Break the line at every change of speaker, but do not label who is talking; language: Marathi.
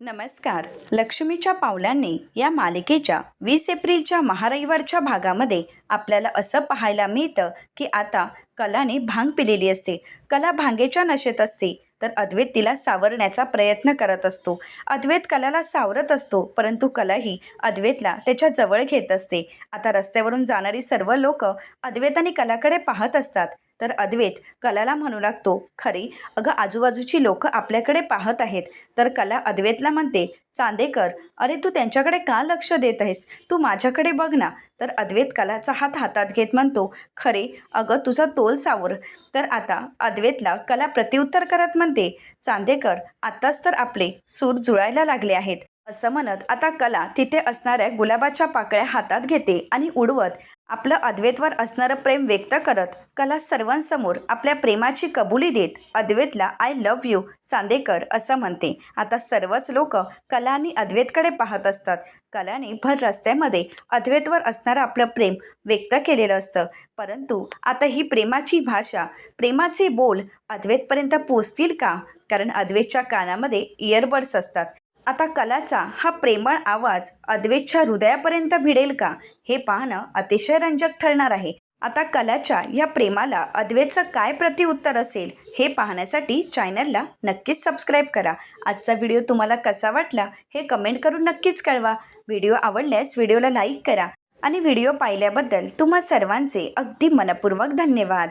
नमस्कार. लक्ष्मीच्या पावलांनी या मालिकेच्या वीस एप्रिलच्या महारविवारच्या भागामध्ये आपल्याला असं पाहायला मिळतं की आता कलाने भांग पिलेली असते. कला भांगेच्या नशेत असते तर अद्वैत तिला सावरण्याचा प्रयत्न करत असतो. अद्वैत कलाला सावरत असतो परंतु कलाही अद्वैतला त्याच्याजवळ घेत असते. आता रस्त्यावरून जाणारी सर्व लोक अद्वैत आणि कलाकडे पाहत असतात. तर अद्वैत कलाला म्हणू लागतो खरी अगं आजूबाजूची लोक आपल्याकडे पाहत आहेत. तर कला अद्वैतला म्हणते चांदेकर अरे तू त्यांच्याकडे का लक्ष देत आहेस? तू माझ्याकडे बघ ना. तर अद्वैत कलाचा हात हातात घेत म्हणतो खरे अगं तुझा तोल सावर. तर आता अद्वैतला कला प्रत्युत्तर करत म्हणते चांदेकर आत्ताच तर आपले सूर जुळायला लागले आहेत. असं म्हणत आता कला तिथे असणाऱ्या गुलाबाच्या पाकळ्या हातात घेते आणि उडवत आपलं अद्वैतवर असणारं प्रेम व्यक्त करत कला सर्वांसमोर आपल्या प्रेमाची कबुली देत अद्वैतला आय लव्ह यू चांदेकर असं म्हणते. आता सर्वच लोक कला आणि अद्वैतकडे पाहत असतात. कलाने भर रस्त्यामध्ये अद्वैतवर असणारं आपलं प्रेम व्यक्त केलेलं असतं. परंतु आता ही प्रेमाची भाषा प्रेमाचे बोल अद्वैतपर्यंत पोचतील का? कारण अद्वैतच्या कानामध्ये इयरबड्स असतात. आता कलाचा हा प्रेमळ आवाज अद्वेच्छा हृदयापर्यंत भिडेल का हे पाहणं अतिशय रंजक ठरणार आहे. आता कलाच्या या प्रेमाला अद्वेचं काय प्रतिउत्तर असेल हे पाहण्यासाठी चॅनलला नक्कीच सबस्क्राईब करा. आजचा व्हिडिओ तुम्हाला कसा वाटला हे कमेंट करून नक्कीच कळवा. व्हिडिओ आवडल्यास व्हिडिओला लाईक करा आणि व्हिडिओ पाहिल्याबद्दल तुम्हा सर्वांचे अगदी मनपूर्वक धन्यवाद.